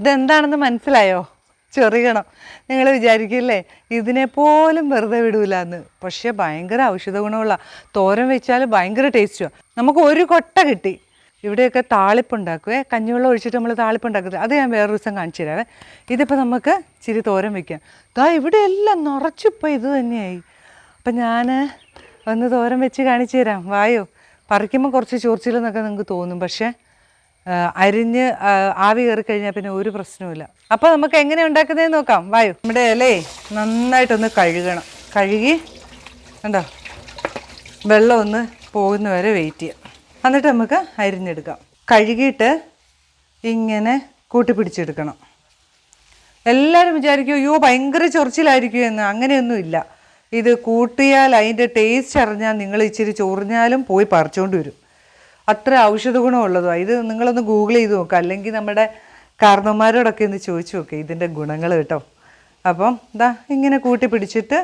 ഇതെന്താണെന്ന് മനസ്സിലായോ? ചെറിയണം. നിങ്ങൾ വിചാരിക്കില്ലേ ഇതിനെപ്പോലും വെറുതെ വിടൂല എന്ന് പക്ഷേ ഭയങ്കര ഔഷധ ഗുണമുള്ള തോരൻ വെച്ചാൽ ഭയങ്കര ടേസ്റ്റുമാണ് നമുക്ക് ഒരു കൊട്ട കിട്ടി. ഇവിടെയൊക്കെ താളിപ്പുണ്ടാക്കുവേ. കഞ്ഞിവെള്ളം ഒഴിച്ചിട്ട് നമ്മൾ താളിപ്പുണ്ടാക്കുന്നത് അത് ഞാൻ വേറൊരു ദിവസം കാണിച്ചു തരാവേ. ഇതിപ്പോൾ നമുക്ക് ഇച്ചിരി തോരൻ വെക്കാം. ദാ ഇവിടെ എല്ലാം നിറച്ചിപ്പോൾ ഇത് തന്നെയായി. അപ്പം ഞാൻ ഒന്ന് തോരൻ വെച്ച് കാണിച്ചു തരാം. വായോ. പറിക്കുമ്പോൾ കുറച്ച് ചോർച്ചിലെന്നൊക്കെ നിങ്ങൾക്ക് തോന്നും. പക്ഷേ അരിഞ്ഞ് ആവി കയറി കഴിഞ്ഞാൽ പിന്നെ ഒരു പ്രശ്നവുമില്ല. അപ്പോൾ നമുക്ക് എങ്ങനെ ഉണ്ടാക്കുന്നതെന്ന് നോക്കാം. വായു. നമ്മുടെ ഇലേ നന്നായിട്ടൊന്ന് കഴുകണം. കഴുകി കണ്ടോ? വെള്ളം ഒന്ന് പോകുന്ന വരെ വെയിറ്റ് ചെയ്യാം. എന്നിട്ട് നമുക്ക് അരിഞ്ഞെടുക്കാം. കഴുകിയിട്ട് ഇങ്ങനെ കൂട്ടിപ്പിടിച്ചെടുക്കണം. എല്ലാവരും വിചാരിക്കും അയ്യോ ഭയങ്കര ചൊറിച്ചിലായിരിക്കും എന്ന്. അങ്ങനെയൊന്നുമില്ല ഇത് കൂട്ടിയാൽ അതിന്റെ ടേസ്റ്റ് അറിഞ്ഞാൽ നിങ്ങൾ ഇച്ചിരി ചൊറിഞ്ഞാലും പോയി പറിച്ചുകൊണ്ട് വരും. അത്ര ഔഷധ ഗുണമുള്ളതാണ് ഇത് നിങ്ങളൊന്ന് ഗൂഗിൾ ചെയ്ത് നോക്കുക അല്ലെങ്കിൽ നമ്മുടെ കാരണന്മാരോടൊക്കെ ഒന്ന് ചോദിച്ചു നോക്കുക ഇതിന്റെ ഗുണങ്ങൾ കേട്ടോ. അപ്പം ഇതാ ഇങ്ങനെ കൂട്ടി പിടിച്ചിട്ട്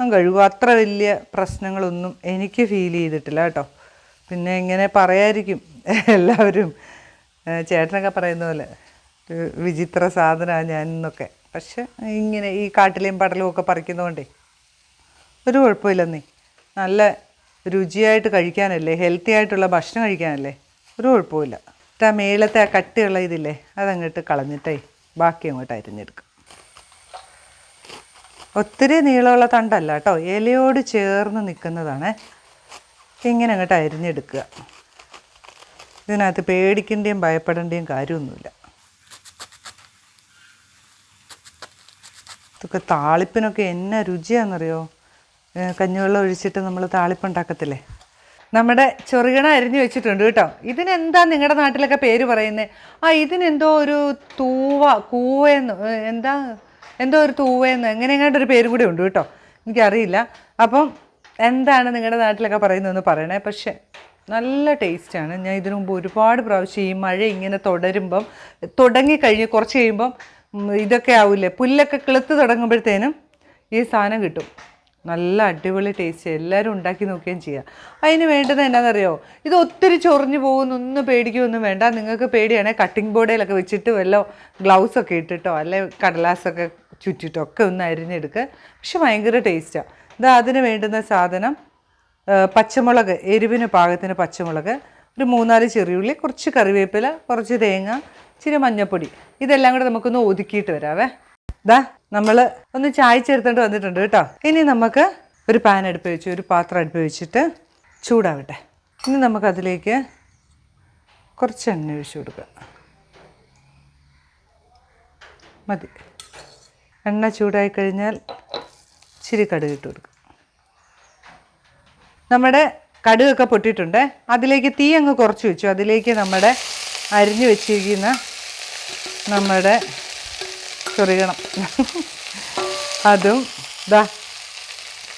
അങ്ങ് കഴുകും. അത്ര വലിയ പ്രശ്നങ്ങളൊന്നും എനിക്ക് ഫീൽ ചെയ്തിട്ടില്ല കേട്ടോ. പിന്നെ ഇങ്ങനെ പറയായിരിക്കും എല്ലാവരും. ചേട്ടനൊക്കെ പറയുന്ന പോലെ വിചിത്ര സാധനമാണ് ഞാൻ എന്നൊക്കെ. പക്ഷെ ഇങ്ങനെ ഈ കാട്ടിലെയും പടലും ഒക്കെ പറിക്കുന്നതുകൊണ്ടേ ഒരു കുഴപ്പമില്ലെന്നേ. നല്ല രുചിയായിട്ട് കഴിക്കാനല്ലേ ഹെൽത്തി ആയിട്ടുള്ള ഭക്ഷണം കഴിക്കാനല്ലേ? ഒരു കുഴപ്പമില്ല ആ മേളത്തെ ആ കട്ടിയുള്ള ഇതില്ലേ അതങ്ങോട്ട് കളഞ്ഞിട്ടേ ബാക്കി അങ്ങോട്ട് അരിഞ്ഞെടുക്കും. ഒത്തിരി നീളമുള്ള തണ്ടല്ല കേട്ടോ ഇലയോട് ചേർന്ന് നിൽക്കുന്നതാണ്. ഇങ്ങനെ അങ്ങോട്ട് അരിഞ്ഞെടുക്കുക. ഇതിനകത്ത് പേടിക്കേണ്ടിയും ഭയപ്പെടേണ്ടിയും കാര്യമൊന്നുമില്ല. ഇതൊക്കെ താളിപ്പിനൊക്കെ എന്നാ രുചിയാണെന്നറിയോ കഞ്ഞിവെള്ളം ഒഴിച്ചിട്ട് നമ്മൾ താളിപ്പുണ്ടാക്കത്തില്ലേ? നമ്മുടെ ചെറുകിണ അരിഞ്ഞു വെച്ചിട്ടുണ്ട് കേട്ടോ. ഇതിനെന്താ നിങ്ങളുടെ നാട്ടിലൊക്കെ പേര് പറയുന്നത് ആ ഇതിനെന്തോ ഒരു തൂവ കൂവയെന്ന് എന്താ? എന്തോ ഒരു തൂവയെന്ന് എങ്ങനെ എങ്ങാണ്ട് ഒരു പേര് കൂടി ഉണ്ട് കേട്ടോ. എനിക്കറിയില്ല. അപ്പം എന്താണ് നിങ്ങളുടെ നാട്ടിലൊക്കെ പറയുന്നതെന്ന് പറയണേ? പക്ഷേ നല്ല ടേസ്റ്റാണ്. ഞാൻ ഇതിനു മുമ്പ് ഒരുപാട് പ്രാവശ്യം ഈ മഴ ഇങ്ങനെ തുടരുമ്പം തുടങ്ങിക്കഴിഞ്ഞ് കുറച്ച് കഴിയുമ്പം ഇതൊക്കെ ആവില്ലേ പുല്ലൊക്കെ കിളുത്ത് തുടങ്ങുമ്പോഴത്തേനും ഈ സാധനം കിട്ടും. നല്ല അടിപൊളി ടേസ്റ്റ് എല്ലാവരും ഉണ്ടാക്കി നോക്കുകയും ചെയ്യുക അതിന് വേണ്ടത് എന്നാണെന്നറിയോ ഇത് ഒത്തിരി ചൊറിഞ്ഞു പോകുന്നൊന്നും പേടിക്കുകയൊന്നും വേണ്ട. നിങ്ങൾക്ക് പേടിയാണെങ്കിൽ കട്ടിംഗ് ബോർഡിലൊക്കെ വെച്ചിട്ട് വല്ല ഗ്ലൗസ് ഒക്കെ ഇട്ടിട്ടോ അല്ലെ കടലാസൊക്കെ ചുറ്റിട്ടോ ഒക്കെ ഒന്ന് അരിഞ്ഞെടുക്കുക പക്ഷെ ഭയങ്കര ടേസ്റ്റാണ് ഇത് അതിന് വേണ്ടുന്ന സാധനം പച്ചമുളക് എരിവിന് പാകത്തിന് പച്ചമുളക് ഒരു മൂന്നാൽ ചെറിയുള്ളി കുറച്ച് കറിവേപ്പില കുറച്ച് തേങ്ങ ഇച്ചിരി മഞ്ഞൾപ്പൊടി ഇതെല്ലാം കൂടെ നമുക്കൊന്ന് ഒതുക്കിയിട്ട് വരാവേ. ദാ നമ്മൾ ഒന്ന് ചായ ചായച്ചെടുത്തോണ്ട് വന്നിട്ടുണ്ട് കേട്ടോ. ഇനി നമുക്ക് ഒരു പാൻ അടുപ്പ് വെച്ച് ഒരു പാത്രം അടുപ്പ് വെച്ചിട്ട് ചൂടാവട്ടെ. ഇനി നമുക്കതിലേക്ക് കുറച്ച് എണ്ണ ഒഴിച്ചു കൊടുക്കുക. മതി. എണ്ണ ചൂടായി കഴിഞ്ഞാൽ ഇച്ചിരി കടുക് ഇട്ട് കൊടുക്കുക. നമ്മുടെ കടുകൊക്കെ പൊട്ടിയിട്ടുണ്ട് അതിലേക്ക് തീ അങ്ങ് കുറച്ച് വെച്ചു. അതിലേക്ക് നമ്മുടെ അരിഞ്ഞു വെച്ചിരിക്കുന്ന നമ്മുടെ ചൊറിയണം. അതും ദാ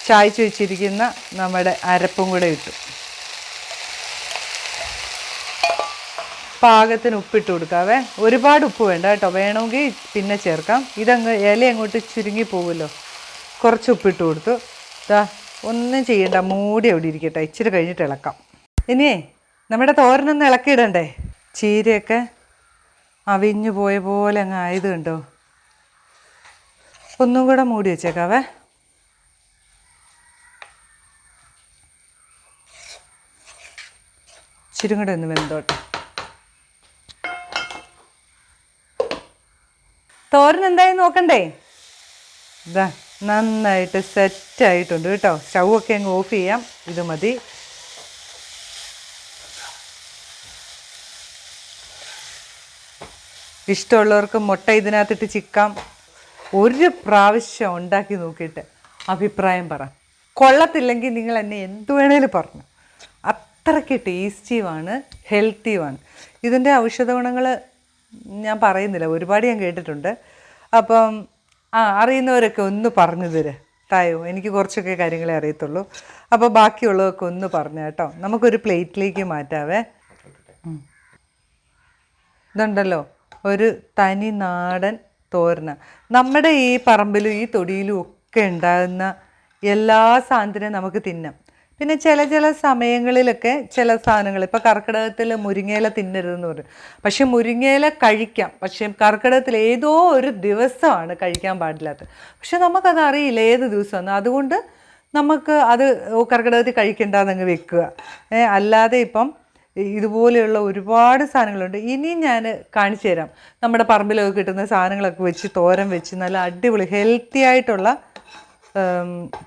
ചായച്ച് വെച്ചിരിക്കുന്ന നമ്മുടെ അരപ്പും കൂടെ ഇട്ടു. പാകത്തിന് ഉപ്പിട്ട് കൊടുക്കാവേ. ഒരുപാട് ഉപ്പ് വേണ്ട കേട്ടോ. വേണമെങ്കിൽ പിന്നെ ചേർക്കാം. ഇതങ്ങ് ഇല അങ്ങോട്ട് ചുരുങ്ങി പോകുമല്ലോ കുറച്ച് ഉപ്പിട്ട് കൊടുത്തു. ദാ ഒന്നും ചെയ്യണ്ട. മൂടി അവിടെ ഇരിക്കട്ടെ. ഇച്ചിരി കഴിഞ്ഞിട്ട് ഇളക്കാം. ഇനിയേ നമ്മുടെ തോരനൊന്ന് ഇളക്കിയിടണ്ടേ? ചീരയൊക്കെ അവിഞ്ഞു പോയ പോലെ അങ്ങ് ആയത് കണ്ടോ? ഒന്നും കൂടെ മൂടി വെച്ചേക്കാവേ. ഇച്ചിരി കൂടെ ഒന്ന് വെന്തോട്ടെ. തോരൻ എന്തായാലും നോക്കണ്ടേ? ഇതാ നന്നായിട്ട് സെറ്റായിട്ടുണ്ട് കേട്ടോ. സ്റ്റൗ ഒക്കെ അങ്ങ് ഓഫ് ചെയ്യാം. ഇത് മതി. ഇഷ്ടമുള്ളവർക്ക് മുട്ട ഇതിനകത്തിട്ട് ചിക്കാം. ഒരു പ്രാവശ്യം ഉണ്ടാക്കി നോക്കിയിട്ട് അഭിപ്രായം പറ. കൊള്ളത്തില്ലെങ്കിൽ നിങ്ങൾ എന്നെ എന്ത് വേണേലും പറഞ്ഞു. അത്രയ്ക്ക് ടേസ്റ്റിയുമാണ് ഹെൽത്തിയുമാണ് ഇതിന്റെ ഔഷധ ഗുണങ്ങൾ ഞാൻ പറയുന്നില്ല. ഒരുപാട് ഞാൻ കേട്ടിട്ടുണ്ട്. അപ്പം ആ അറിയുന്നവരൊക്കെ ഒന്ന് പറഞ്ഞു തരാം. തായോ എനിക്ക് കുറച്ചൊക്കെ കാര്യങ്ങളെ അറിയത്തുള്ളൂ. അപ്പോൾ ബാക്കിയുള്ളതൊക്കെ ഒന്ന് പറഞ്ഞു കേട്ടോ. നമുക്കൊരു പ്ലേറ്റിലേക്ക് മാറ്റാവേ. ഇതുണ്ടല്ലോ ഒരു തനി നാടൻ തോരന. നമ്മുടെ ഈ പറമ്പിലും ഈ തൊടിയിലും ഒക്കെ ഉണ്ടാകുന്ന എല്ലാ സാധനത്തിനും നമുക്ക് തിന്നാം. പിന്നെ ചില ചില സമയങ്ങളിലൊക്കെ ചില സാധനങ്ങൾ ഇപ്പോൾ കർക്കിടകത്തിൽ മുരിങ്ങയില തിന്നരുതെന്ന് പറയും. പക്ഷെ മുരിങ്ങയില കഴിക്കാം. പക്ഷേ കർക്കിടകത്തിൽ ഏതോ ഒരു ദിവസമാണ് കഴിക്കാൻ പാടില്ലാത്തത്. പക്ഷെ നമുക്കത് അറിയില്ല ഏത് ദിവസമാണ്. അതുകൊണ്ട് നമുക്ക് അത് കർക്കിടകത്തിൽ കഴിക്കണ്ടെന്നങ്ങ് വെക്കുക. അല്ലാതെ ഇപ്പം ഇതുപോലെയുള്ള ഒരുപാട് സാധനങ്ങളുണ്ട്. ഇനിയും ഞാൻ കാണിച്ചു തരാം. നമ്മുടെ പറമ്പിലൊക്കെ കിട്ടുന്ന സാധനങ്ങളൊക്കെ വെച്ച് തോരൻ വെച്ച് നല്ല അടിപൊളി ഹെൽത്തി ആയിട്ടുള്ള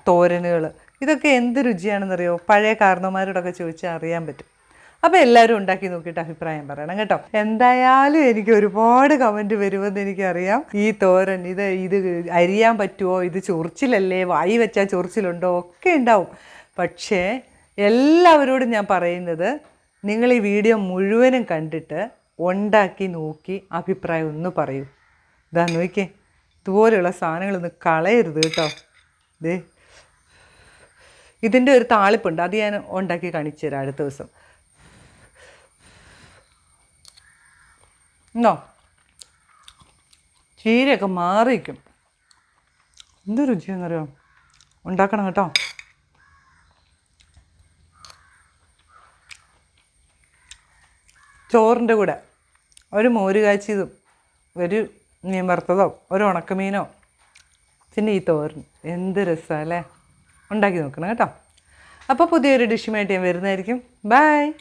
തോരനുകൾ ഇതൊക്കെ എന്ത് രുചിയാണെന്നറിയോ? പഴയ കാരണവന്മാരോടൊക്കെ ചോദിച്ചാൽ അറിയാൻ പറ്റും. അപ്പോൾ എല്ലാവരും ഉണ്ടാക്കി നോക്കിയിട്ട് അഭിപ്രായം പറയണം കേട്ടോ. എന്തായാലും എനിക്ക് ഒരുപാട് കമന്റ് വരുമെന്ന് എനിക്കറിയാം. ഈ തോരൻ ഇത് ഇത് അരിയാൻ പറ്റുമോ ഇത് ചൊറിച്ചിലല്ലേ? വായി വെച്ചാൽ ചൊറിച്ചിലുണ്ടോ? ഒക്കെ ഉണ്ടാവും. പക്ഷേ എല്ലാവരോടും ഞാൻ പറയുന്നത് നിങ്ങൾ ഈ വീഡിയോ മുഴുവനും കണ്ടിട്ട് ഉണ്ടാക്കി നോക്കി അഭിപ്രായം ഒന്ന് പറയൂ. ഇതാ നോക്കിയേ ഇതുപോലെയുള്ള സാധനങ്ങളൊന്നും കളയരുത് കേട്ടോ. ദേ ഇതിന്റെ ഒരു താളിപ്പുണ്ട് അത് ഞാൻ ഉണ്ടാക്കി കാണിച്ചു തരാം അടുത്ത ദിവസം. എന്നോ ചീരയൊക്കെ മാറിയിരിക്കും. എന്ത് രുചിയാണെന്നറിയോ? ഉണ്ടാക്കണം കേട്ടോ. ചോറിന്റെ കൂടെ. ഒരു മോര് കാച്ചിയതും ഒരു മീൻ വറുത്തതോ ഒരു ഉണക്കമീനോ. പിന്നെ ഈ തോരൻ. എന്ത് രസമല്ലേ ഉണ്ടാക്കി നോക്കണം കേട്ടോ. അപ്പോൾ പുതിയൊരു ഡിഷുമായിട്ട് ഞാൻ വരുന്നതായിരിക്കും. ബൈ!